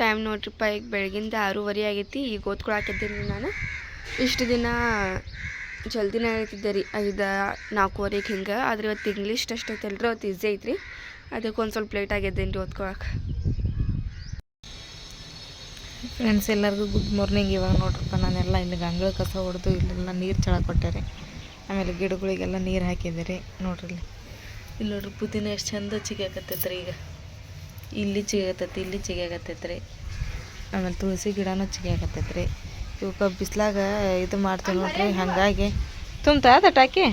Time ನೋಡ್ರಿಪ್ಪ, ಈಗ ಬೆಳಗಿಂದ ಆರೂವರೆ ಆಗೈತಿ, ಈಗ ಓದ್ಕೊಳಕಿದ್ದೀನಿ ರೀ ನಾನು. ಇಷ್ಟು ದಿನ ಜಲ್ದಿನೇ ಆಗ್ತಿದ್ದೆ ರೀ, ಐದು, ನಾಲ್ಕೂವರೆಗೆ ಹಿಂಗೆ. ಆದ್ರೆ ಇವತ್ತು ಇಂಗ್ಲೀಷ್ ಟೆಸ್ಟ್ ಐತಲ್ರಿ ಅವತ್ತು ಈಸಿ ಐತ್ರಿ. ಅದಕ್ಕೆ ಒಂದು ಸ್ವಲ್ಪ ಲೇಟ್ ಆಗಿದ್ದೇನೆ ರೀ ಓದ್ಕೊಳಕ್ಕೆ ಫ್ರೆಂಡ್ಸ್ ಎಲ್ಲರಿಗೂ ಗುಡ್ ಮಾರ್ನಿಂಗ್ ಇವಾಗ ನೋಡ್ರಪ್ಪ, ನಾನೆಲ್ಲ ಇಲ್ಲಿ ಗಂಗಳ ಕಸ ಹೊಡೆದು ಇಲ್ಲೆಲ್ಲ ನೀರು ಚಳ ಕೊಟ್ಟೆ ಆಮೇಲೆ ಗಿಡಗಳಿಗೆಲ್ಲ ನೀರು ಹಾಕಿದೆ ರೀ, ನೋಡ್ರಿ ಇಲ್ಲಿ. ನೋಡ್ರಿ ಪುದೀನ ಎಷ್ಟು ಚಂದ ಚಿಗಾಕತ್ತೈತೆ ರೀ ಈಗ. ಇಲ್ಲಿ ಚಿಗಾಕತ್ತೈತಿ ಇಲ್ಲಿ ಚಿಗಾಕತ್ತೈತೆ ರೀ ಆಮೇಲೆ ತುಳಸಿ ಗಿಡನೂ ಚಿಗಾಕತ್ತೈತೆ ರೀ ಇವಕ್ಕೆ ಬಿಸ್ಲಾಗ ಇದು ಮಾಡ್ತೀವಿ ನೋಡ್ರಿ ಹಾಗಾಗಿ. ತುಂಬ್ತಾ ಅದ ಟಾಕಿ?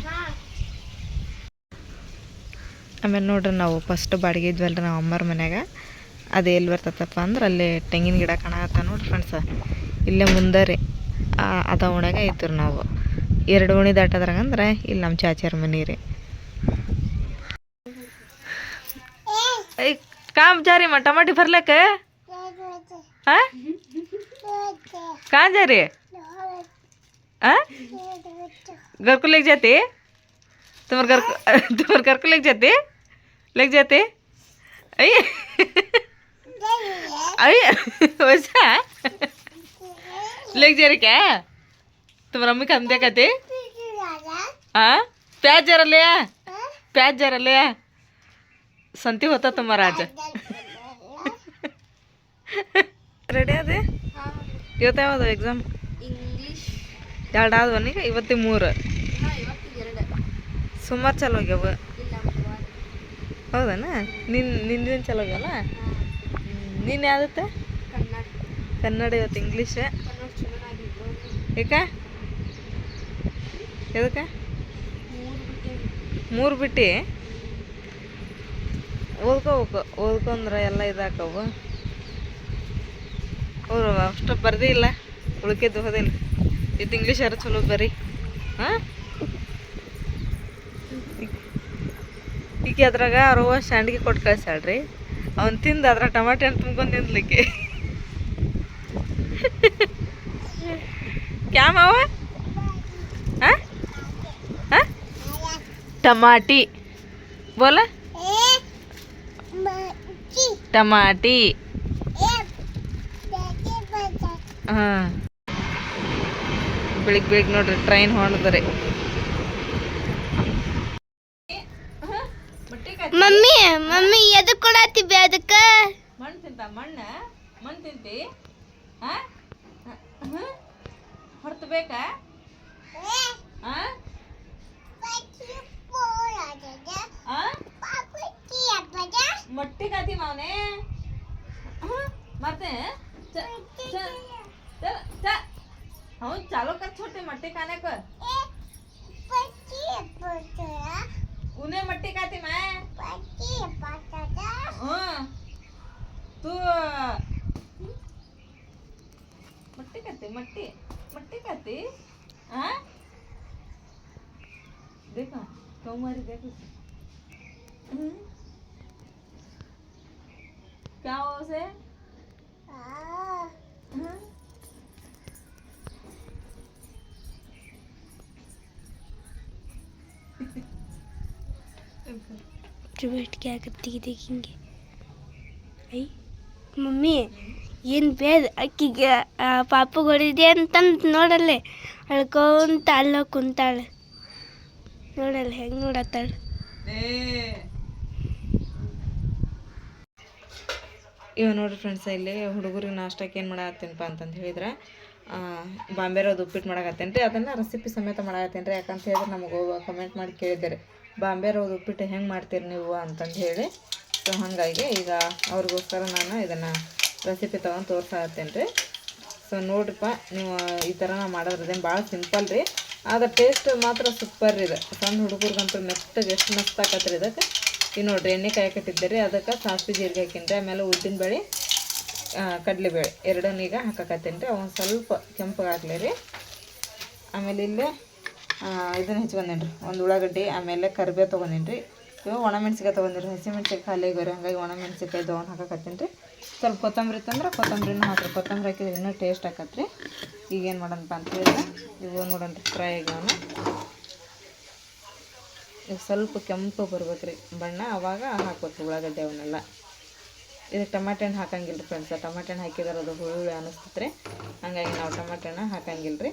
ಆಮೇಲೆ ನೋಡ್ರಿ ನಾವು ಫಸ್ಟ್ ಬಾಡಿಗೆ ಇದ್ವಲ್ರಿ ನಾವು ಅಮ್ಮರ ಮನ್ಯಾಗ. ಅದು ಎಲ್ಲಿ ಬರ್ತೈತಪ್ಪ ಅಂದ್ರೆ ಅಲ್ಲಿ ತೆಂಗಿನ ಗಿಡ ಕಾಣತ್ತ ನೋಡ್ರಿ ಫ್ರೆಂಡ್ಸ ಇಲ್ಲೇ ಮುಂದೆ ರೀ. ಅದ ಓಣ್ಯಾಗ ಐತ್ರಿ ನಾವು. ಎರಡು ಓಣಿ ದಾಟದ್ರಂಗಂದ್ರೆ ಇಲ್ಲಿ ನಮ್ಮ ಚಾಚಾರ ಮನೆ ರೀ. काम जा रही मैं? टमाटी भर लेके हाँ? कहाँ जा रही है? हाँ? घर को लेके जाते? तुम्हारे घर तुम्हारे घर को लेके जाते? लेके जाते? वैसा? लेके जा रहे क्या? तुम्हारा मम्मी काम क्या कहते हाँ? प्याज जरा ले आ। प्याज जरा ले आ। ಸಂತಿ ಹೋತ ರಾಜ. ರೆಡಿ ಅದೇ ಇವತ್ತು ಯಾವ್ದು ಎಕ್ಸಾಮ್ ಎರಡು ಈಗ ಇವತ್ತಿ ಮೂರು. ಸುಮಾರು ಚಲೋ ಆಗ್ಯಾವ ಹೌದನ? ನಿನ್ ನಿಂದಿನ ಚಲೋ ಆಗ್ಯಾವಲ್ಲ ನೀನು ಯಾವ್ದತ್ತೆ? ಕನ್ನಡ. ಇವತ್ತು ಇಂಗ್ಲೀಷ್ ಏಕ ಎದಕ್ಕೆ ಮೂರು ಬಿಟ್ಟು? ಓದ್ಕೋಬೇಕು ಓದ್ಕೊಂಡ್ರೆ ಎಲ್ಲ ಇದಾಕವು. ಅವ್ರು ಅಷ್ಟು ಬರ್ದೇ ಇಲ್ಲ. ಉಳ್ಕಿದ್ದು ಹೋದಿಲ್ಲ ಇದು ಇಂಗ್ಲೀಷ್ ಯಾರು ಚಲೋ ಬರಿ. ಹಾಂ? ಈಗ ಅದ್ರಾಗ ಅರವ ಸಂಡ್ಗಿ ಕೊಟ್ಟು ಕಳ್ಸಾಳ್ರಿ ಅವ್ನು ತಿಂದು ಅದ್ರ ಟಮಾಟೆ ಹಣ್ಣು ತುಂಬ್ಕೊಂಡು ತಿನ್ಲಿಕ್ಕೆ. ಕ್ಯಾಮವ ಹಾಂ? ಹಾಂ? ಟಮಾಟಿ. ಬೋಲ? ಟಮಾಟಿ. ಹಾಂ. ಬೆಳಿಗ್ಗೆ ಬೆಳಿಗ್ಗೆ ನೋಡ್ರಿ ಟ್ರೈನ್ ಹೊಣದ್ರಿ ಮಮ್ಮಿ ಮಮ್ಮಿ ಎದಕ್ ಕೊಡಾತಿವಿ ಅದಕ್ಕ? ಮಣ್ಣು ತಿಂತ ಮಣ್ಣ? ಮಣ್ಣು ತಿಂತಿ? ಬೇಕಾ ಹಾ मट्टी खाती मावने मारते हैं? चल चल चल चल हाँ चालू कर छोटे मट्टी खाने को उन्हें मट्टी खाती मैं। हाँ तू मट्टी खाती मट्टी मट्टी खाती? हाँ? देखो क्यों मारी देखो हम्म। क्या हुआ उसे हाँ? जो बैठ के करती देखेंगे ಐ ಮಮ್ಮಿ ಏನು ಬೇಡ ಅಕ್ಕಿಗೆ ಪಾಪ ಹೊಡಿದೆ ಅಂತಂದು ನೋಡಲ್ಲೇ ಅಳ್ಕೊಂತ ಅಲ್ಲ ಕುಂತಾಳೆ ನೋಡಲ್ಲ ಹೆಂಗೆ ನೋಡತ್ತಾಳೆ ಇವ ನೋಡ್ರಿ ಫ್ರೆಂಡ್ಸ್ ಇಲ್ಲಿ ಹುಡುಗರಿಗೆ ನಾಷ್ಟಕ್ಕೆ ಏನು ಮಾಡತ್ತೀನಪ್ಪ ಅಂತಂದು ಹೇಳಿದ್ರೆ. ಬಾಂಬೆ ರೋದು ಉಪ್ಪಿಟ್ಟು ಮಾಡಕತ್ತೇನೆ ರೀ ಅದನ್ನು ರೆಸಿಪಿ ಸಮೇತ ಮಾಡಕತ್ತೇನೆ ರೀ ಯಾಕಂತ ಹೇಳಿದ್ರೆ ನಮಗೆ ಕಮೆಂಟ್ ಮಾಡಿ ಕೇಳಿದ್ದಾರೆ ಬಾಂಬೆ ರೋದು ಉಪ್ಪಿಟ್ಟು ಹೆಂಗೆ ಮಾಡ್ತೀರಿ ನೀವು ಅಂತಂದು ಹೇಳಿ. ಸೊ ಹಾಗಾಗಿ ಈಗ ಅವ್ರಿಗೋಸ್ಕರ ನಾನು ಇದನ್ನು ರೆಸಿಪಿ ತೊಗೊಂಡು ತೋರ್ಸಾಕತ್ತೇನೆ ರೀ ಸೊ ನೋಡ್ರಿಪ್ಪ ನೀವು ಈ ಥರ ನಾವು ಮಾಡೋದ್ರದೇನು ಭಾಳ ಸಿಂಪಲ್ ರೀ. ಆದ್ರೆ ಟೇಸ್ಟ್ ಮಾತ್ರ ಸೂಪರ್ ಇದೆ. ಸಣ್ಣ ಹುಡುಗರಿಗಂತೂ ಮೆತ್ತಗೆ ಎಷ್ಟು ಮಸ್ತಾಕತ್ರಿ ಇದಕ್ಕೆ ಈಗ ನೋಡ್ರಿ, ಎಣ್ಣೆ ಕಾಯಿ ಕಟ್ಟಿದ್ದೆ ಅದಕ್ಕೆ ಸಾಸಿವೆ ಜೀರಿಗೆ ಹಾಕಿನ್ರಿ ಆಮೇಲೆ ಉದ್ದಿನ ಬೇಳೆ ಕಡಲೆಬೇಳೆ ಎರಡನ್ನೂ ಈಗ ಹಾಕಕತ್ತೀನಿ ರೀ. ಒಂದು ಸ್ವಲ್ಪ ಕೆಂಪಗಾಗ್ಲಿ ರೀ. ಆಮೇಲೆ ಇಲ್ಲಿ ಇದನ್ನು ಹೆಚ್ಕೊಂಡೇನಿ ರೀ. ಒಂದು ಉಳ್ಳಾಗಡ್ಡಿ, ಆಮೇಲೆ ಕರಿಬೇವು ತೊಗೊಂಡೇನಿ ರೀ. ಇವು ಒಣಮೆಣ್ಸಿಕಾಯಿ ತೊಗೊಂಡಿರಿ ಹಸಿಮೆಣ್ಸಿಕಾಯಿ ಖಾಲಿ ಬರೋ ಹಂಗಾಗಿ ಒಣಮೆಣ್ಸಿಕಾಯಿ ದೋನ್ ಹಾಕಕತ್ತೀನಿ ರೀ. ಸ್ವಲ್ಪ ಕೊತ್ತಂಬರಿ ಇತ್ತಂದ್ರೆ ಕೊತ್ತಂಬರಿನೂ ಹಾಕ್ರಿ. ಕೊತ್ತಂಬರಿ ಹಾಕಿದ್ರೆ ಇನ್ನೂ ಟೇಸ್ಟ್ ಹಾಕತ್ತೆ ರೀ ಈಗೇನು ಮಾಡೋಣಪ್ಪ ಅಂತ ಹೇಳಿದ್ರೆ, ಇವು ರೀ, ಫ್ರೈ ಆಗ್ಯಾವನ. ಈಗ ಸ್ವಲ್ಪ ಕೆಂಪು ಬರ್ಬೇಕು ರೀ ಬಣ್ಣ ಅವಾಗ ಹಾಕ್ಬೇಕು ಉಳ್ಳಾಗಡ್ಡೆ ಅವನ್ನೆಲ್ಲ. ಇದು ಟಮಾಟೆ ಹಣ್ಣು ಹಾಕಂಗಿಲ್ಲ ರೀ ಫ್ರೆಂಡ್ಸ್ ಟಮಾಟೆ ಹಣ್ಣು ಹಾಕಿದ್ರೆ ಅದು ಹುಳು ರೀ ಹಂಗಾಗಿ ನಾವು ಟಮಾಟೆ ಹಣ್ಣು ಹಾಕಂಗಿಲ್ಲ ರೀ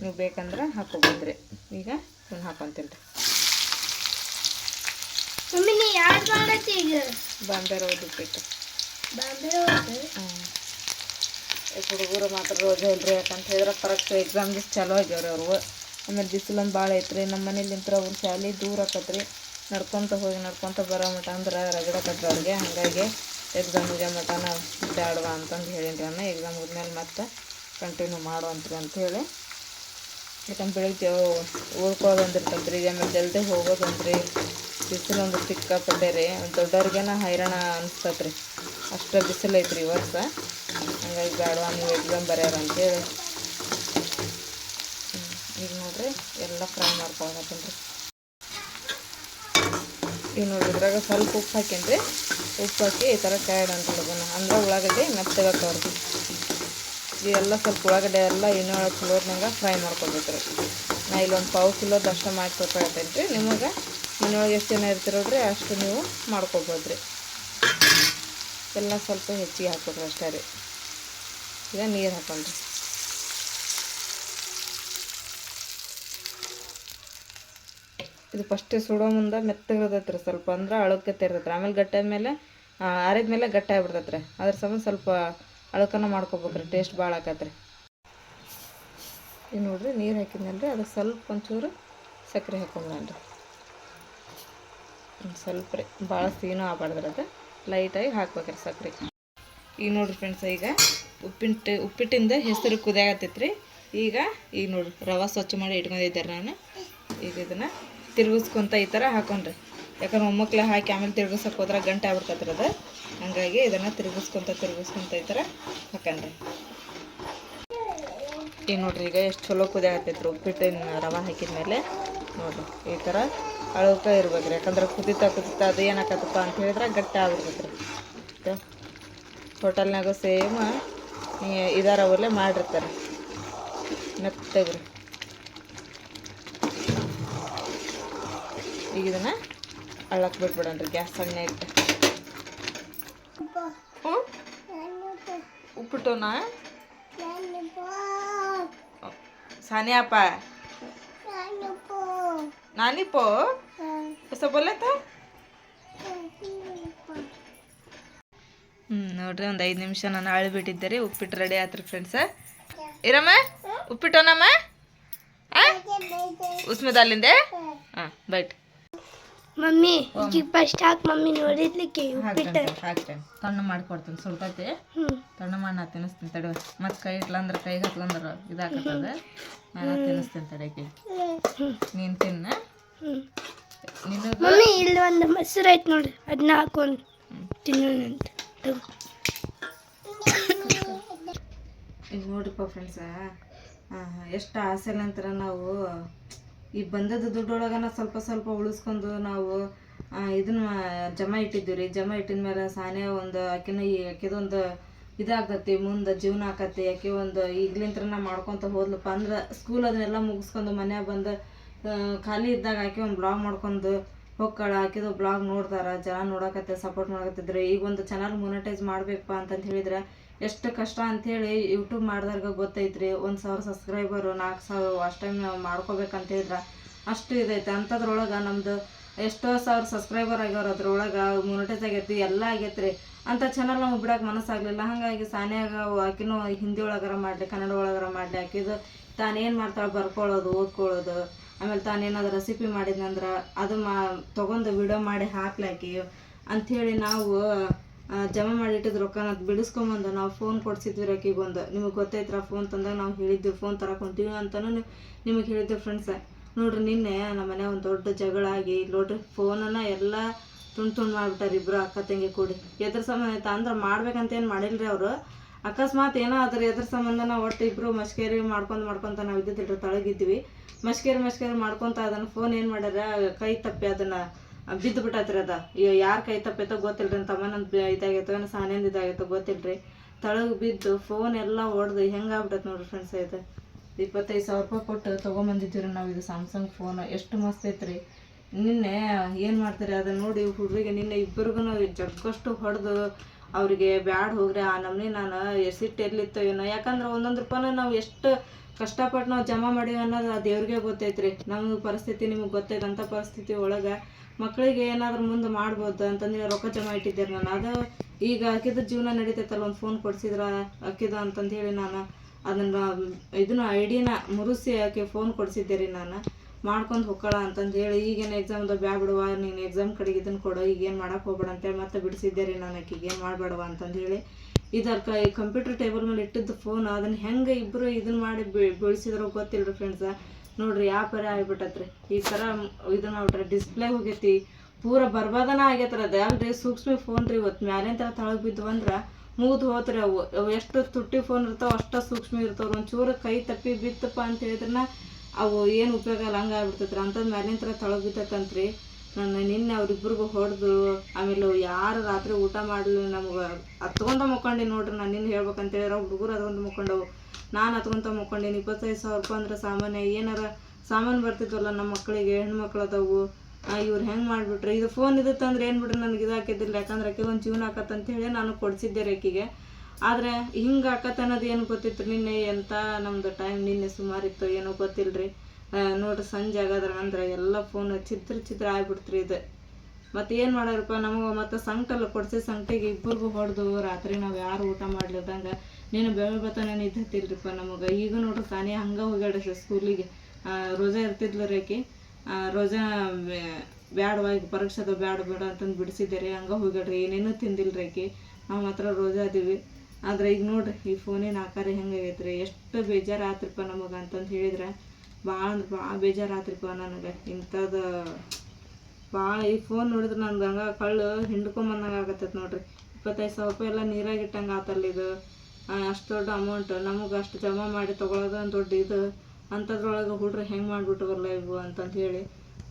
ನೀವು ಬೇಕಂದ್ರೆ ಹಾಕೋಬೋದು ರೀ ಈಗ? ಇನ್ನು ಹಾಕೊತೀನಿ ರೀ ಬಾಂಬೆ ಉಪ್ಪಿಟ್ಟು ಹುಡುಗರು ಮಾತ್ರ ರೋಜ ಇಲ್ರಿ ಯಾಕಂತ ಹೇಳಿದ್ರೆ ಕರೆಕ್ಟ್ ಎಕ್ಸಾಮ್ ದಿವ್ಸ ಚಲೋ ಆಗ್ಯಾವ್ರಿ ಅವ್ರು. ಆಮೇಲೆ ಬಿಸಿಲೊಂದು ಭಾಳ ಐತ್ರಿ. ನಮ್ಮ ಮನೇಲಿ ಒಂದು ಶಾಲೆ ದೂರ ಆಕತ್ರಿ. ನಡ್ಕೊತ ಹೋಗಿ ನಡ್ಕೊತ ಬರೋ ಮಟ ಅಂದ್ರೆ ರಗಡಕತ್ರಿ ಅವ್ರಿಗೆ. ಹಾಗಾಗಿ ಎಕ್ಸಾಮ್ ಮುಗಿಯೋ ಮಟನ ಬ್ಯಾಡವಾ ಅಂತಂದು ಹೇಳೀನಿ ಅಣ್ಣ. ಎಕ್ಸಾಮ್ ಮುಗಿದ್ಮೇಲೆ ಮತ್ತೆ ಕಂಟಿನ್ಯೂ ಮಾಡುವಂತ್ರಿ ಅಂಥೇಳಿ ಯಾಕಂದ್ರೆ ಬೆಳಿಗ್ಗೆ ಓದ್ಕೊಳ್ಳೋದೊಂದಿರ್ತೈತೆ ರೀ ಆಮೇಲೆ ಜಲ್ದಿ ಹೋಗೋದಂದ್ರಿ ಬಿಸಿಲು ಒಂದು ಸಿಕ್ಕಾಪಟ್ಟೆ ರೀ ದೊಡ್ಡವ್ರಿಗೇನ ಹೈರಾಣ ಅನಿಸ್ತತ್ರಿ ಅಷ್ಟು ಬಿಸಿಲು ಐತ್ರಿ ಈ ಹಂಗಾಗಿ ಬೇಡವಾ ನೀವು ಎಕ್ಸಾಮ್ ಬರ್ಯಾರ ಅಂತೇಳಿ. ಈಗ ನೋಡ್ರಿ, ಎಲ್ಲ ಫ್ರೈ ಮಾಡ್ಕೊಳತ್ತೀನಿ ಈಗ ನೋಡ್ರಿ, ಇದ್ರಾಗ ಸ್ವಲ್ಪ ಉಪ್ಪು ಹಾಕೀನಿ ಉಪ್ಪು ಹಾಕಿ ಈ ಥರ ಕ್ಯಾಡ್ ಅಂತ ಅದನ್ನು ಅಂದ್ರೆ ಉಳ್ಳಾಗಡ್ಡಿ ಈ ಎಲ್ಲ ಸ್ವಲ್ಪ ಉಳ್ಳಾಗಡ್ಡೆ ಎಲ್ಲ ಇನ್ನೂ ಫ್ಲೋರ್ನಾಗ ಫ್ರೈ ಮಾಡ್ಕೊಬೇಕು ರೀ. ನಾ ಇಲ್ಲೊಂದು ಪಾವು ಕಿಲೋ ಅಷ್ಟು ಮಾಡಿ ತೊಗೊಳ್ತೇನೆ ರೀ. ನಿಮಗೆ ಮನೆಯೊಳಗೆ ಎಷ್ಟು ಜನ ಇರ್ತಿರೋದ್ರಿ ಅಷ್ಟು ನೀವು ಮಾಡ್ಕೊಬೋದು ರೀ. ಎಲ್ಲ ಸ್ವಲ್ಪ ಹೆಚ್ಚಿಗೆ ಹಾಕ್ಬೇಕ್ರಿ ಅಷ್ಟೇ ರೀ. ಈಗ ನೀರು ಹಾಕೊಂಡ್ರಿ ಇದು ಫಸ್ಟ್ ಸುಡೋ ಮುಂದೆ ಮೆತ್ತಗಿರ್ತೈತೆ ರೀ ಸ್ವಲ್ಪ ಅಂದ್ರೆ ಅಳಕತ್ತೆ ಇರ್ತೈತೆ ಆಮೇಲೆ ಗಟ್ಟಿ ಆದ್ಮೇಲೆ ಆರಿದ ಮೇಲೆ ಗಟ್ಟಿ ಆಗ್ಬಿಡ್ತೈತೆ ರೀ ಅದ್ರ ಸಂಬಂಧ ಸ್ವಲ್ಪ ಅಳಕನ ಮಾಡ್ಕೊಬೇಕ್ರಿ ಟೇಸ್ಟ್ ಭಾಳ ಆಕತ್ರಿ. ಈಗ ನೋಡಿರಿ, ನೀರು ಹಾಕಿದ್ಮೇಲೆ ರೀ ಅದಕ್ಕೆ ಸ್ವಲ್ಪ ಒಂಚೂರು ಸಕ್ಕರೆ ಹಾಕೊಂಡ್ರಿ ಸ್ವಲ್ಪ ರೀ, ಭಾಳ ಸೀನು ಆಗ್ಬಾರ್ದ್ರಿ ಅದು ಲೈಟಾಗಿ ಹಾಕ್ಬೇಕ್ರಿ ಸಕ್ಕರೆ ಈಗ ನೋಡಿರಿ ಫ್ರೆಂಡ್ಸ್ ಈಗ ಉಪ್ಪಿಟ್ಟು, ಉಪ್ಪಿಟ್ಟಿಂದ ಹೆಸರು ಕುದಿಯಾಗತ್ತೈತೆ ರೀ ಈಗ ಈಗ ನೋಡಿರಿ, ರವೆ ಸ್ವಚ್ಛ ಮಾಡಿ ಇಟ್ಕೊಂಡಿದ್ದೆ ನಾನು. ಈಗ ಇದನ್ನು ತಿರುಗಿಸ್ಕೊಂತ ಈ ಥರ ಹಾಕೊಂಡ್ರಿ. ಯಾಕಂದ್ರೆ ಮೊಮ್ಮಕ್ಳು ಹಾಕಿ ಆಮೇಲೆ ತಿರುಗಿಸೋಕೆ ಹೋದ್ರೆ ಗಂಟೆ ಆಗ್ಬಿಡ್ತೈತೆ ರೀ ಅದು. ಹಂಗಾಗಿ ಇದನ್ನು ತಿರುಗಿಸ್ಕೊಂತ ತಿರುಗಿಸ್ಕೊಂತ ಈ ಥರ ಹಾಕೊಂಡ್ರಿ. ಈಗ ನೋಡ್ರಿ, ಈಗ ಎಷ್ಟು ಚಲೋ ಕುದಿಯಾಗತ್ತೈತೆ ರೀ ಉಪ್ಪಿಟ್ಟಿನ ರವೆ ಹಾಕಿದ್ಮೇಲೆ ನೋಡ್ರಿ, ಈ ಥರ ಅಳಕ ಇರ್ಬೇಕು ರೀ ಯಾಕಂದ್ರೆ ಕುದಿತಾ ಕುದಿತಾ ಅದು ಏನಾಕತ್ತಪ್ಪ ಅಂತ ಹೇಳಿದ್ರೆ ಗಟ್ಟಿ ಆಗ್ಬಿಡ್ತೈತ್ರಿ. ಹೋಟೆಲ್ನಾಗ ಸೇಮ್ ಇದಾರ ಅವಲ್ಲೇ ಮಾಡಿರ್ತಾರೆ. ಮೆತ್ತಗ್ರಿ ಈಗ ಇದನ್ನ ಬಿಟ್ಬಿಡೋಣ ಬಿಟ್ಬಿಡಣ್ರಿ ಗ್ಯಾಸ್ ಸಣ್ಣ ಇಟ್ಟು ಹ್ಞೂ? ಸಾನಿಯಪ್ಪ ನಾನಿಪ್ಪೋ ಹೊಸ ಬೋಲತ್ತ ಹ್ಞೂ ನೋಡ್ರಿ, ಒಂದು ಐದು ನಿಮಿಷ ನಾನು ಅಳ್ಬಿಟ್ಟಿದ್ದೆ ರೀ, ಉಪ್ಪಿಟ್ಟು ರೆಡಿ ಆತ್ರಿ ಫ್ರೆಂಡ್ಸ ಇರಮ್ಮ ಉಪ್ಪಿಟ್ಟೋನಮ್ಮ? ಉಸ್ಮಿದಾಲಿಂದೆ ಹಾಂ, ಬೈಟ್. ಮಮ್ಮಿ ಈಗ ಫಸ್ಟ್ ಹಾಕಿ ಮಮ್ಮಿ ನೋಡಿದ್ಲಿಕ್ಕೆ ಉಪ್ಪಿಟ್ಟು. ಹಾಕ್ತೇನೆ ತಣ್ಣು ಮಾಡ್ಕೊಡ್ತೀನಿ ಸುಡ್ತೈತಿ. ತಣ್ಣ ಮಾಡಿ ನಾ ತಿನ್ನಿಸ್ತೀನಿ ತಡೆ. ಮತ್ತೆ ಕೈ ಇಟ್ಲಂದ್ರ ಕೈಗೆ ಹತ್ಲಂದ್ರೆ ಇದಾಕತ್ತದ. ನಾನು ತಿನ್ನಿಸ್ತೀನಿ ತಡೆಗೆ ನೀನು ತಿನ್ನ. ಮಮ್ಮಿ ಇಲ್ಲಿ ಒಂದು ಮೊಸರು ಐತೆ ನೋಡಿ. ಅದನ್ನ ಹಾಕೊಂಡು ತಿನ್ನೋಣ ಅಂತ. ಈಗ ನೋಡ್ರಿಪ್ಪ ಫ್ರೆಂಡ್ಸ ಎಷ್ಟು ಆಸೆ ನಂತರ ನಾವು ಈ ಬಂದದ ದುಡ್ಡೊಳಗನ ಸ್ವಲ್ಪ ಸ್ವಲ್ಪ ಉಳಿಸ್ಕೊಂಡು ನಾವು ಇದನ್ನ ಜಮಾ ಇಟ್ಟಿದ್ದೀವಿ ರೀ. ಜಮಾ ಇಟ್ಟಿದ ಮೇಲೆ ಸಾನೆ ಒಂದು ಆಕಿನ ಈ ಆಕಿದೊಂದು ಇದಾಗ್ತೈತಿ, ಮುಂದೆ ಜೀವನ ಆಕತಿ ಆಕೆ ಒಂದು ಈಗ್ಲಿಂತ್ರನ ಮಾಡ್ಕೊತ ಹೋದ್ಲಪ್ಪ ಅಂದ್ರೆ ಸ್ಕೂಲ್ ಅದನ್ನೆಲ್ಲ ಮುಗಿಸ್ಕೊಂಡು ಮನ್ಯಾಗ ಬಂದು ಖಾಲಿ ಇದ್ದಾಗ ಆಕೆ ಒಂದು ಬ್ಲಾಗ್ ಮಾಡ್ಕೊಂಡು ಹೋಗ್ಕಳ. ಆಕಿದು ಬ್ಲಾಗ್ ನೋಡ್ತಾರ, ಜನ ನೋಡಕತ್ತೆ ಸಪೋರ್ಟ್ ಮಾಡಕತ್ತಿದ್ರೆ. ಈಗ ಒಂದು ಚಾನಲ್ ಮೊನಟೈಸ್ ಮಾಡ್ಬೇಕಪ್ಪ ಅಂತಂದು ಹೇಳಿದ್ರೆ ಎಷ್ಟು ಕಷ್ಟ ಅಂಥೇಳಿ ಯೂಟ್ಯೂಬ್ ಮಾಡ್ದಾಗ ಗೊತ್ತೈತ್ರಿ. ಒಂದು ಸಾವಿರ ಸಬ್ಸ್ಕ್ರೈಬರು ನಾಲ್ಕು ಸಾವಿರ ವಾಚ್ ಟೈಮ್ ನಾವು ಮಾಡ್ಕೋಬೇಕಂತ ಹೇಳಿದ್ರೆ ಅಷ್ಟು ಇದೈತೆ. ಅಂಥದ್ರೊಳಗೆ ನಮ್ಮದು ಎಷ್ಟೋ ಸಾವಿರ ಸಬ್ಸ್ಕ್ರೈಬರ್ ಆಗ್ಯವ್ರ ಅದ್ರೊಳಗೆ ಮೊನಿಟೈಸ್ ಆಗೈತಿ, ಎಲ್ಲ ಆಗೈತ್ರಿ. ಅಂಥ ಚಾನಲ್ ನಮಗೆ ಬಿಡಕ್ಕೆ ಮನಸ್ಸಾಗಲಿಲ್ಲ ಹಾಗಾಗಿ ಸಾನ್ಯಾಗ ಆಕಿನೂ ಹಿಂದಿ ಒಳಗಾರ ಮಾಡಲಿ, ಕನ್ನಡ ಒಳಗಾರ ಮಾಡಲಿ. ಆಕಿದು ತಾನೇನು ಮಾಡ್ತಾಳೆ ಬರ್ಕೊಳ್ಳೋದು ಓದ್ಕೊಳ್ಳೋದು ಆಮೇಲೆ ತಾನೇನಾದ್ರು ರೆಸಿಪಿ ಮಾಡಿದ್ನಂದ್ರೆ ಅದು ಮಾ, ತೊಗೊಂಡು ವಿಡಿಯೋ ಮಾಡಿ ಹಾಕ್ಲಾಕಿ ಅಂಥೇಳಿ ನಾವು ಜಮಾ ಮಾಡಿ ಇಟ್ಟಿದ್ ರೊಕ್ಕನ ಅದು ಬಿಡಿಸ್ಕೊಂಬಂದು ನಾವು ಫೋನ್ ಕೊಡ್ಸಿದ್ವಿ ರೊಕ್ಕಿಗೆ ಒಂದು ನಿಮಗೆ ಗೊತ್ತೈತ್ರ ಫೋನ್ ತಂದಾಗ ನಾವು ಹೇಳಿದ್ವಿ ಫೋನ್ ತರಕೊಂತೀವಿ ಅಂತಲೂ ನಿಮಗೆ ಹೇಳಿದ್ವಿ ಫ್ರೆಂಡ್ಸ್ ನೋಡ್ರಿ ನಿನ್ನೆ ನಮ್ಮ ಮನೆ ಒಂದು ದೊಡ್ಡ ಜಗಳ ಆಗಿ, ನೋಡ್ರಿ ಫೋನನ್ನು ಎಲ್ಲ ತುಂಡು ತುಂಡು ಮಾಡಿಬಿಟ್ಟಾರೆ ಇಬ್ಬರು ಅಕ್ಕ ತಂಗಿ ಕೂಡಿ. ಎದ್ರ ಸಂಬಂಧ ಅಂದ್ರೆ ಮಾಡ್ಬೇಕಂತ ಏನು ರೀ ಅವರು? ಅಕಸ್ಮಾತ್ ಏನೋ ಅದ್ರ ಎದ್ರ ಸಂಬಂಧ ನಾವು ಒಟ್ಟು ಇಬ್ಬರು ಮಸ್ಕೇರಿ ಮಾಡ್ಕೊಂಡು ಮಾಡ್ಕೊತ ನಾವು ಇದ್ದಿದ್ದಿಲ್ರಿ, ತಳಗಿದ್ವಿ. ಮಸ್ಕೇರಿ ಮಸ್ಕೇರಿ ಮಾಡ್ಕೊತ ಅದನ್ನು ಫೋನ್ ಏನು ಮಾಡ್ಯಾರ? ಕೈ ತಪ್ಪಿ ಅದನ್ನ ಬಿದ್ದು ಬಿಟ್ಟಾತ್ರಿ ಅದ. ಯಾರ ಕೈ ತಪ್ಪೈತೋ ಗೊತ್ತಿಲ್ರಿ ತಮ್ಮ ನನ್ನ ಇದಾಗೈತೋ ಏನೋ ಸಾನೇಂದ್ ಇದಾಗೈತೋ ಗೊತ್ತಿಲ್ರಿ. ತಳಗ್ ಬಿದ್ದು ಫೋನ್ ಎಲ್ಲ ಹೊಡೆದು ಹೆಂಗಾಗ್ಬಿಟ್ಟೈತೆ ನೋಡ್ರಿ ಫ್ರೆಂಡ್ಸ್ ಇದು ಇಪ್ಪತ್ತೈದು ಸಾವಿರ ರೂಪಾಯಿ ಕೊಟ್ಟು ತೊಗೊಂಬಂದಿದ್ದೀವಿ ನಾವು ಇದು ಸ್ಯಾಮ್ಸಂಗ್ ಫೋನ್ ಎಷ್ಟು ಮಸ್ತ್ ಐತ್ರಿ. ನಿನ್ನೆ ಏನು ಮಾಡ್ತಾರೆ ಅದನ್ನ ನೋಡಿ ಹುಡುಗಿಗೆ ನಿನ್ನೆ ಇಬ್ಬರಿಗೂ ಜಗ್ಗಷ್ಟು ಹೊಡೆದು ಅವರಿಗೆ ಬ್ಯಾಡ್ ಹೋಗ್ರಿ, ಆ ನಮ್ನಿ ನಾನು ಎಸಿಟ್ಟು ಎಲ್ಲಿತ್ತೋ ಏನೋ. ಯಾಕಂದ್ರೆ ಒಂದೊಂದು ರೂಪಾಯಿನ ನಾವು ಎಷ್ಟು ಕಷ್ಟಪಟ್ಟು ನಾವು ಜಮಾ ಮಾಡೀವಿ ಅನ್ನೋದು ಆ ದೇವ್ರಿಗೆ ಗೊತ್ತೈತ್ರಿ. ನಮ್ಮ ಪರಿಸ್ಥಿತಿ ನಿಮಗೆ ಗೊತ್ತೈತೆ ಅಂಥ ಪರಿಸ್ಥಿತಿ ಒಳಗೆ ಮಕ್ಕಳಿಗೆ ಏನಾದರೂ ಮುಂದೆ ಮಾಡ್ಬೋದು ಅಂತಂದೇಳಿ ರೊಕ್ಕ ಜಮಾ ಇಟ್ಟಿದ್ದೆ ನಾನು. ಅದು ಈಗ ಅಕ್ಕಿದ ಜೀವನ ನಡೀತೈತಲ್ಲ, ಒಂದು ಫೋನ್ ಕೊಡ್ಸಿದ್ರೆ ಅಕ್ಕಿದ ಅಂತಂದೇಳಿ ನಾನು ಅದನ್ನ ಇದನ್ನ ಐಡಿನ ಮುರುಸಿ ಆಕೆ ಫೋನ್ ಕೊಡಿಸಿದ್ದೆ ರೀ ನಾನು. ಮಾಡ್ಕೊಂಡು ಹೊಕ್ಕಳ ಅಂತಂದು ಹೇಳಿ ಈಗೇನು ಎಕ್ಸಾಮ್ದು ಬ್ಯಾ ನೀನು ಎಕ್ಸಾಮ್ ಕಡೆಗೆ ಇದನ್ನು ಕೊಡು ಈಗೇನು ಮಾಡೋಕೆ ಹೋಗ್ಬೇಡ ಅಂತೇಳಿ ಮತ್ತೆ ಬಿಡಿಸಿದ್ದೆ ರೀ ನಾನು ಆಕೆಗೆ. ಏನು ಮಾಡಬೇಡವ ಅಂತಂದು ಹೇಳಿ ಇದಕ್ಕೆ ಈ ಕಂಪ್ಯೂಟರ್ ಟೇಬಲ್ ಮೇಲೆ ಇಟ್ಟಿದ್ದು ಫೋನ್ ಅದನ್ನು ಹೆಂಗೆ ಇಬ್ಬರು ಇದನ್ನು ಮಾಡಿ ಬೆಳೆಸಿದ್ರು ಗೊತ್ತಿಲ್ಲ ಫ್ರೆಂಡ್ಸ ನೋಡ್ರಿ, ಯಾವ ಪರ ಆಗ್ಬಿಟ್ಟತ್ರಿ? ಈ ಥರ ಇದನ್ನ ಮಾಡ್ಬಿಟ್ರೆ ಡಿಸ್ಪ್ಲೇ ಹೋಗೈತಿ. ಪೂರ ಬರ್ಬಾದನ ಆಗೈತ್ರ ಅದು. ಅಲ್ರಿ, ಸೂಕ್ಷ್ಮ ಫೋನ್ ರೀ ಇವತ್ತು. ಮ್ಯಾಲಿಂದ ತಳಗ್ ಬಿದ್ವು ಅಂದ್ರೆ ಮುಗಿದು ಹೋತ್ರಿ ಅವು. ಅವು ಎಷ್ಟು ತುಟ್ಟಿ ಫೋನ್ ಇರ್ತಾವ, ಅಷ್ಟು ಸೂಕ್ಷ್ಮ ಇರ್ತಾವ. ಒಂಚೂರು ಕೈ ತಪ್ಪಿ ಬಿತ್ತಪ್ಪ ಅಂತ ಹೇಳಿದ್ರನ ಅವು ಏನು ಉಪಯೋಗ ಇಲ್ಲ, ಹಂಗೆ ಆಗ್ಬಿಡ್ತೈತ್ರಿ. ಅಂಥದ್ದು ಥರ ತಳಗ್ ಬಿತ್ತೈತಂತ್ರಿ ನನ್ನ ನಿನ್ನೆ ಅವ್ರಿಬ್ರಿಗೂ ಹೊಡೆದು, ಆಮೇಲೆ ಯಾರು ರಾತ್ರಿ ಊಟ ಮಾಡಲಿ ನಮ್ಗೆ ಅತ್ಕೊಂಡ ಮುಕ್ಕೊಂಡಿ ನೋಡ್ರಿ. ನಾನು ನಿನ್ನ ಹೇಳ್ಬೇಕಂತೇಳಿ ಹುಡುಗರು ಅದೊಂದು ಮುಕ್ಕೊಂಡವು ನಾನು ಹತ್ಕೊಂತ ಮುಕ್ಕೊಂಡೀನಿ, ಇಪ್ಪತ್ತೈದು ಸಾವಿರ ರೂಪಾಯಿ ಅಂದ್ರೆ ಸಾಮಾನ್ಯ ಏನಾರ ಸಾಮಾನು ಬರ್ತಿದ್ವಲ್ಲ ನಮ್ಮ ಮಕ್ಕಳಿಗೆ, ಹೆಣ್ಮಕ್ಳು ಅದಾವು. ಇವ್ರು ಹೆಂಗೆ ಮಾಡಿಬಿಟ್ರೆ? ಇದು ಫೋನ್ ಇದತ್ತಂದ್ರೆ ಏನು ಬಿಡ್ರಿ, ನನಗೆ ಇದು ಹಾಕಿದ್ದಿಲ್ಲ. ಯಾಕಂದ್ರೆ ಆಕೆ ಒಂದು ಜೀವನ ಆಕತ್ತಂತ ಹೇಳಿ ನಾನು ಕೊಡಿಸಿದ್ದೆ ರೀ ಆಕಿಗೆ. ಆದರೆ ಹಿಂಗೆ ಆಕತ್ತೆ ಅನ್ನೋದು ಏನು ಗೊತ್ತಿತ್ತು ನಿನ್ನೆ ಎಂತ ನಮ್ಮದು ಟೈಮ್ ನಿನ್ನೆ ಸುಮಾರಿತ್ತು ಏನೋ ಗೊತ್ತಿಲ್ಲ ರೀ ನೋಡ್ರಿ ಸಂಜೆ ಆಗದ್ರ ಅಂದ್ರೆ ಎಲ್ಲ ಫೋನ್ ಚಿತ್ರ ಚಿತ್ರ ಆಗ್ಬಿಡ್ತ್ರಿ ಇದು. ಮತ್ತೆ ಏನು ಮಾಡ್ಯಾರಪ್ಪ ನಮಗೆ ಮತ್ತೆ ಸಂಕಟಲ್ಲ ಕೊಡ್ಸಿ ಸಂಕಟಿಗೆ ಇಬ್ಬರಿಗೂ ಹೊಡೆದು ರಾತ್ರಿ ನಾವು ಯಾರು ಊಟ ಮಾಡ್ಲಿಲ್ದಂಗ ನೀನು ಬೆಳೆ ಬತ್ತನ ನಿದ್ದತ್ತಿಲ್ರಿಪ್ಪ ನಮಗೆ. ಈಗ ನೋಡ್ರಿ ತಾನೇ ಹಂಗೆ ಹೋಗ್ಯಾಡ್ರಿ ಸರ್ ಸ್ಕೂಲಿಗೆ. ರೋಜಾ ಇರ್ತಿದ್ಲು ರೀ ಆಕಿ. ಆ, ರೋಜಾ ಬ್ಯಾ- ಬ್ಯಾಡವಾ ಈಗ ಪರೀಕ್ಷೆ ಅದಾವ ಬ್ಯಾಡ ಬೇಡ ಅಂತಂದು ಬಿಡಿಸಿದ್ದೆ ರೀ. ಹಂಗೆ ಹೋಗ್ಯಾಡ್ರಿ ಏನೇನೂ ತಿಂದಿಲ್ಲ ಆಕಿ. ನಾವು ಮಾತ್ರ ರೋಜಾ ಅದೀವಿ ಆದ್ರೆ ಈಗ ನೋಡ್ರಿ ಈ ಫೋನಿನ ಆಕಾರ ಹೆಂಗಾಗೈತ್ರಿ ಎಷ್ಟು ಬೇಜಾರು ಆತ್ರಿಪ್ಪ ನಮಗೆ ಅಂತಂದು ಹೇಳಿದ್ರೆ. ಭಾಳ ಅಂದ್ರೆ ಭಾಳ ಬೇಜಾರು ಆತ್ರಿಪ್ಪ ನನಗೆ. ಇಂಥದ್ದು ಭಾಳ ಈ ಫೋನ್ ನೋಡಿದ್ರೆ ನನ್ಗೆ ಹಂಗೆ ಕಳ್ಳು ಹಿಂಡ್ಕೊಂಬಂದಂಗೆ ಆಗತ್ತೈತೆ ನೋಡ್ರಿ. ಇಪ್ಪತ್ತೈದು ಸಾವಿರ ರೂಪಾಯಿ ಎಲ್ಲ ನೀರಾಗ ಇಟ್ಟಂಗೆ ಆತಲ್ಲ ಇದು. ಅಷ್ಟು ದೊಡ್ಡ ಅಮೌಂಟ್ ನಮಗೆ ಅಷ್ಟು ಜಮಾ ಮಾಡಿ ತೊಗೊಳೋದು ಒಂದು ದೊಡ್ಡ ಇದು. ಅಂಥದ್ರೊಳಗೆ ಹುಡ್ರು ಹೆಂಗೆ ಮಾಡಿಬಿಟ್ಟವ್ರಲ್ಲ ಇವು ಅಂತಂದು ಹೇಳಿ.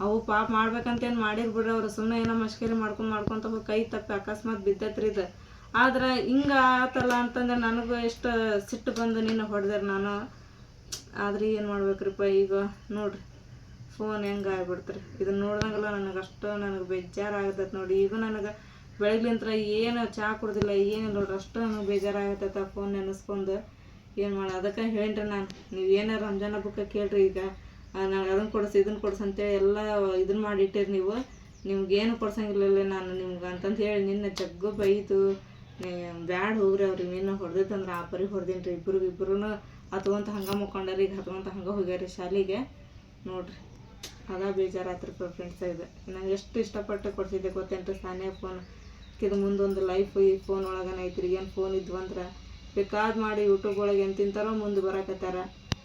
ಅವು ಪಾಪ ಮಾಡ್ಬೇಕಂತೇನು ಮಾಡಿರ್ಬಿಡ್ರಿ ಅವರು ಸುಮ್ಮನೆ ಏನೋ ಮಶ್ಕರಿ ಮಾಡ್ಕೊಂಡು ಮಾಡ್ಕೊಂತ ಹೋಗಿ ಕೈ ತಪ್ಪಿ ಅಕಸ್ಮಾತ್ ಬಿದ್ದತ್ರಿ ಇದು. ಆದ್ರೆ ಹಿಂಗೆ ಆತಲ್ಲ ಅಂತಂದ್ರೆ ನನಗೂ ಎಷ್ಟು ಸಿಟ್ಟು ಬಂದು ನಿನ್ನ ಹೊಡೆದ್ರೆ ನಾನು. ಆದ್ರೆ ಏನು ಮಾಡ್ಬೇಕ್ರಿಪ್ಪ ಈಗ, ನೋಡ್ರಿ. ಫೋನ್ ಹೆಂಗೆ ಆಗ್ಬಿಡ್ತ್ರಿ? ಇದನ್ನ ನೋಡ್ದಂಗೆಲ್ಲ ನನಗೆ ಅಷ್ಟು ನನಗೆ ಬೇಜಾರಾಗತ್ತೈತೆ ನೋಡಿ. ಈಗ ನನಗೆ ಬೆಳಗ್ಲಿಂತ್ರ ಏನು ಚಾ ಕುಡ್ದಿಲ್ಲ, ಏನಿಲ್ಲ ನೋಡ್ರಿ. ಅಷ್ಟು ನನಗೆ ಬೇಜಾರಾಗತ್ತೈತೆ ಆ ಫೋನ್ ನೆನೆಸ್ಕೊಂಡು. ಏನು ಮಾಡಿ, ಅದಕ್ಕೆ ಹೇಳಿನ್ರಿ ನಾನು. ನೀವು ಏನಾರ ರಂಜಾನ್ ಹಬ್ಬಕ್ಕೆ ಕೇಳಿರಿ ಈಗ. ನನಗೆ ಅದನ್ನು ಕೊಡಿಸಿ ಇದನ್ನು ಕೊಡಿಸಿ ಅಂತೇಳಿ ಎಲ್ಲ ಇದನ್ನು ಮಾಡಿಟ್ಟಿರಿ ನೀವು. ನಿಮ್ಗೇನು ಕೊಡ್ಸಂಗಿಲ್ಲ ನಾನು ನಿಮ್ಗೆ ಅಂತಂದು ಹೇಳಿ ನಿನ್ನ ಜಗ್ಗು ಬೈತು ಬ್ಯಾಡ್ ಹೋಗ್ರಿ ಅವ್ರಿಗೆ ನಿನ್ನ ಹೊಡೆದಿತ್ತಂದ್ರೆ ಆ ಪರಿ ಹೊಡೆದೀನಿ ರೀ ಇಬ್ಬರು ಇಬ್ಬರೂ ಹತ್ಕೊಂತ ಹಂಗೆ ಮುಕ್ಕೊಂಡಾರ, ಈಗ ಹತ್ಕೊಂತ ಹಂಗೆ ಹೋಗ್ಯಾರಿ ಶಾಲೆಗೆ. ನೋಡ್ರಿ. ಅದ ಬೇಜಾರಾತ್ರಿಪ್ಪ ಫ್ರೆಂಡ್ಸ್ ಇದು ನಾನು ಎಷ್ಟು ಇಷ್ಟಪಟ್ಟು ಕೊಡ್ಸಿದ್ದೆ ಗೊತ್ತೇನ್ರಿ? ಸಾನೇ ಫೋನ್ ಇದು ಮುಂದೊಂದು ಲೈಫ್ ಈ ಫೋನ್ ಒಳಗನ ಐತ್ರಿ. ಏನು ಫೋನ್ ಇದ್ವಂದ್ರೆ ಬೇಕಾದ್ ಮಾಡಿ ಯೂಟ್ಯೂಬ್ ಒಳಗೆ ಏನು ತಿಂತಾರೋ ಮುಂದೆ ಬರಾಕತ್ತಾರ.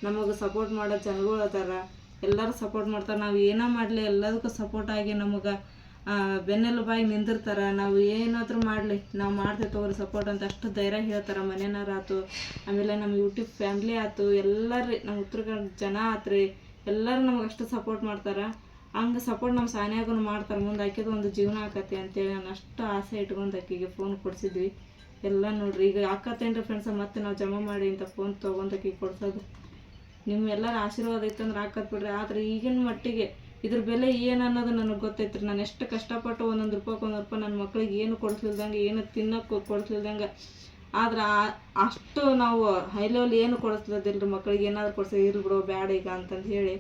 ನಮಗೆ ಸಪೋರ್ಟ್ ಮಾಡೋ ಜನಗಳು ಅದಾರ. ಎಲ್ಲರೂ ಸಪೋರ್ಟ್ ಮಾಡ್ತಾರೆ. ನಾವು ಏನೋ ಮಾಡಲಿ ಎಲ್ಲದಕ್ಕೂ ಸಪೋರ್ಟ್ ಆಗಿ ನಮಗೆ ಬೆನ್ನೆಲುಬಾಗಿ ನಿಂದಿರ್ತಾರೆ. ನಾವು ಏನಾದರೂ ಮಾಡಲಿ. ನಾವು ಮಾಡ್ತೇವೆ ತಗೋರಿ ಸಪೋರ್ಟ್ ಅಂತ ಅಷ್ಟು ಧೈರ್ಯ ಹೇಳ್ತಾರೆ. ಮನೆಯವ್ರು ಆಯ್ತು ಆಮೇಲೆ ನಮ್ಮ ಯೂಟ್ಯೂಬ್ ಫ್ಯಾಮಿಲಿ ಆತು. ಎಲ್ಲರೂ ನಮ್ಮ ಉತ್ತರ ಕನ್ನಡ ಜನ ಆತ್ರಿ. ಎಲ್ಲರೂ ನಮ್ಗೆ ಅಷ್ಟು ಸಪೋರ್ಟ್ ಮಾಡ್ತಾರೆ. ಹಂಗೆ ಸಪೋರ್ಟ್ ನಮ್ಮ ಸಾನ್ಯಾಗೂ ಮಾಡ್ತಾರೆ. ಮುಂದೆ ಆಕಿದು ಒಂದು ಜೀವನ ಆಕತಿ ಅಂತೇಳಿ ನಾನು ಅಷ್ಟು ಆಸೆ ಇಟ್ಕೊಂಡು ಆಕಿಗೆ ಫೋನ್ ಕೊಡಿಸಿದ್ವಿ. ಎಲ್ಲ ನೋಡ್ರಿ, ಈಗ ಆಕತ್ತೇನ್ರಿ ಫ್ರೆಂಡ್ಸ ಮತ್ತೆ ನಾವು ಜಮಾ ಮಾಡಿ ಇಂಥ ಫೋನ್ ತೊಗೊಂಡು ಆಕಿಗೆ ಕೊಡ್ಸೋದು. ನಿಮ್ಮೆಲ್ಲರ ಆಶೀರ್ವಾದ ಇತ್ತಂದ್ರೆ ಹಾಕತ್ ಬಿಡ್ರಿ. ಆದ್ರೆ ಈಗಿನ ಮಟ್ಟಿಗೆ ಇದ್ರ ಬೆಲೆ ಏನು ಅನ್ನೋದು ನನಗೆ ಗೊತ್ತೈತ್ರಿ. ನಾನು ಎಷ್ಟು ಕಷ್ಟಪಟ್ಟು ಒಂದೊಂದು ರೂಪಾಯಿ ಒಂದೊಂದು ರೂಪಾಯಿ ನನ್ನ ಮಕ್ಳಿಗೆ ಏನು ಕೊಡಿಸ್ಲಿಲ್ದಂಗೆ, ಏನು ತಿನ್ನೋಕ್ಕೆ ಕೊಡಿಸ್ಲಿಲ್ದಂಗೆ ಆದ್ರೆ ಅಷ್ಟು ನಾವು ಹೈ ಲೆವೆಲ್ ಏನು ಕೊಡಿಸ್ಲದಿಲ್ರಿ ಮಕ್ಳಿಗೆ, ಏನಾದ್ರು ಕೊಡ್ಸಿ, ಇರ್ಲಿ ಬಿಡು, ಬ್ಯಾಡ ಈಗ ಅಂತಂದು ಹೇಳಿ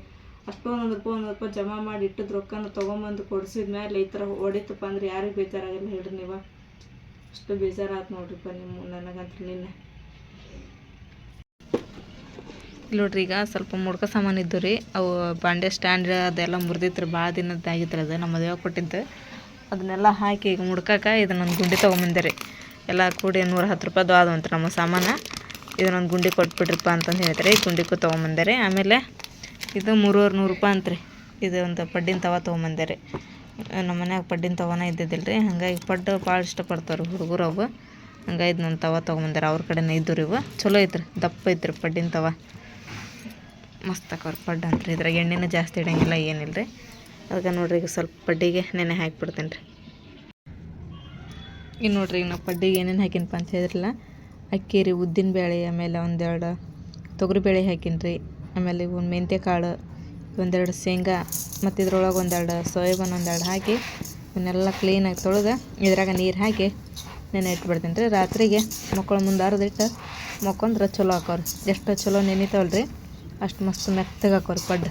ಅಷ್ಟು ಒಂದೊಂದು ರೂಪಾಯಿ ಒಂದೊಂದು ರೂಪಾಯಿ ಜಮಾ ಮಾಡಿ ಇಟ್ಟಿದ್ದು ರೊಕ್ಕನ ತೊಗೊಂಬಂದು ಕೊಡಿಸಿದ ಮೇಲೆ ಈ ಥರ ಹೊಡಿತಪ್ಪ ಅಂದ್ರೆ ಯಾರಿಗೆ ಬೇಜಾರಾಗಿಲ್ಲ ಹೇಳ್ರಿ ನೀವು. ಅಷ್ಟು ಬೇಜಾರಾಯ್ತು ನೋಡ್ರಿಪ್ಪ ನಿಮ್ಮ ನನಗಂತೂ ನಿನ್ನೆ. ನೋಡ್ರಿ ಈಗ ಸ್ವಲ್ಪ ಮುಡ್ಕ ಸಾಮಾನು ಇದ್ದು ರೀ ಅವು ಬಾಂಡೆ ಸ್ಟ್ಯಾಂಡ್ ಅದೆಲ್ಲ ಮುರಿದಿತ್ತು ಭಾಳ ದಿನದ್ದಾಗಿತ್ತು ಅದು, ನಮ್ಮ ಮದುವೆ ಕೊಟ್ಟಿದ್ದು. ಅದನ್ನೆಲ್ಲ ಹಾಕಿ ಈಗ ಮುಡ್ಕಕ್ಕೆ ಇದನ್ನೊಂದು ಗುಂಡಿ ತೊಗೊಂಬಂದೆ ರೀ. ಎಲ್ಲ ಕೂಡಿ ನೂರ ಹತ್ತು ರೂಪಾಯಿದು ಆದವಂತೆ ಅಂತ ನಮ್ಮ ಸಾಮಾನು. ಇದನ್ನೊಂದು ಗುಂಡಿ ಕೊಟ್ಬಿಡ್ರಿಪ್ಪ ಅಂತಂದು ಹೇಳ್ತಾರೆ. ಈ ಗುಂಡಿಗೂ ತೊಗೊಂಬಂದೆ ರೀ ಆಮೇಲೆ ಇದು ಮೂರುವರೆ ನೂರು ರೂಪಾಯಿ ಅಂತ್ರಿ. ಇದು ಒಂದು ಪಡ್ಡಿನ ತವ ತೊಗೊಂಬಂದೆ ರೀ ನಮ್ಮ ಮನ್ಯಾಗ ಪಡ್ಡಿನ ತವನ ಇದ್ದಿದ್ದಿಲ್ಲ ರೀ ಹಾಗಾಗಿ ಪಡ್ಡು ಭಾಳ ಇಷ್ಟಪಡ್ತಾರೆ ಹುಡುಗರು ಅವು ಹಂಗಾಗಿ ನನ್ನ ತವ ತೊಗೊಂಬಂದಾರೆ. ಅವ್ರ ಕಡೆನೇ ಇದ್ದರು ರೀ ಇವು ಚಲೋ ಐತ್ರಿ. ದಪ್ಪ ಐತ್ರಿ ಪಡ್ಡಿನ ತವ. ಮಸ್ತ್ ಹಾಕೋರು ಪಡ್ಡು ಅಂತ್ರಿ. ಇದ್ರಾಗ ಎಣ್ಣೆನೂ ಜಾಸ್ತಿ ಇಡೋಂಗಿಲ್ಲ ಏನಿಲ್ಲ ರೀ ಅದಕ್ಕೆ ನೋಡ್ರಿ ಈಗ ಸ್ವಲ್ಪ ಪಡ್ಡಿಗೆ ನೆನೆ ಹಾಕಿಬಿಡ್ತೇನೆ ರೀ ಇನ್ನು ನೋಡ್ರಿ ಈಗ ನಾವು ಪಡ್ಡಿಗೆ ಏನೇನು ಹಾಕಿನಪ್ಪ ಅಂತ ಹೇಳಿದ್ರಲ್ಲ, ಅಕ್ಕಿ ರೀ, ಉದ್ದಿನ ಬೇಳೆ, ಆಮೇಲೆ ಒಂದೆರಡು ತೊಗರಿಬೇಳೆ ಹಾಕಿನಿ ರೀ, ಆಮೇಲೆ ಒಂದು ಮೆಂತ್ಯ ಕಾಳು ಒಂದೆರಡು ಶೇಂಗಾ, ಮತ್ತು ಇದ್ರೊಳಗೆ ಒಂದೆರಡು ಸೋಯಾಬನ್ ಒಂದೆರಡು ಹಾಕಿ ಇವನ್ನೆಲ್ಲ ಕ್ಲೀನಾಗಿ ತೊಳೆದು ಇದ್ರಾಗ ನೀರು ಹಾಕಿ ನೆನೆ ಇಟ್ಬಿಡ್ತೀನಿ ರೀ. ರಾತ್ರಿಗೆ ಮಕ್ಕಳು ಮುಂದೆ ಅರ್ದಿಟ್ಟು ಮಕ್ಕೊಂದ್ರೆ ಚಲೋ ಹಾಕೋರಿ ಎಷ್ಟು ಚಲೋ ನೆನಿತಾವಲ್ಲ ರೀ ಅಷ್ಟು ಮಸ್ತ್ ಮೆತ್ತಗೆ ಹಾಕೋರಿ ಪಡ್ಡು.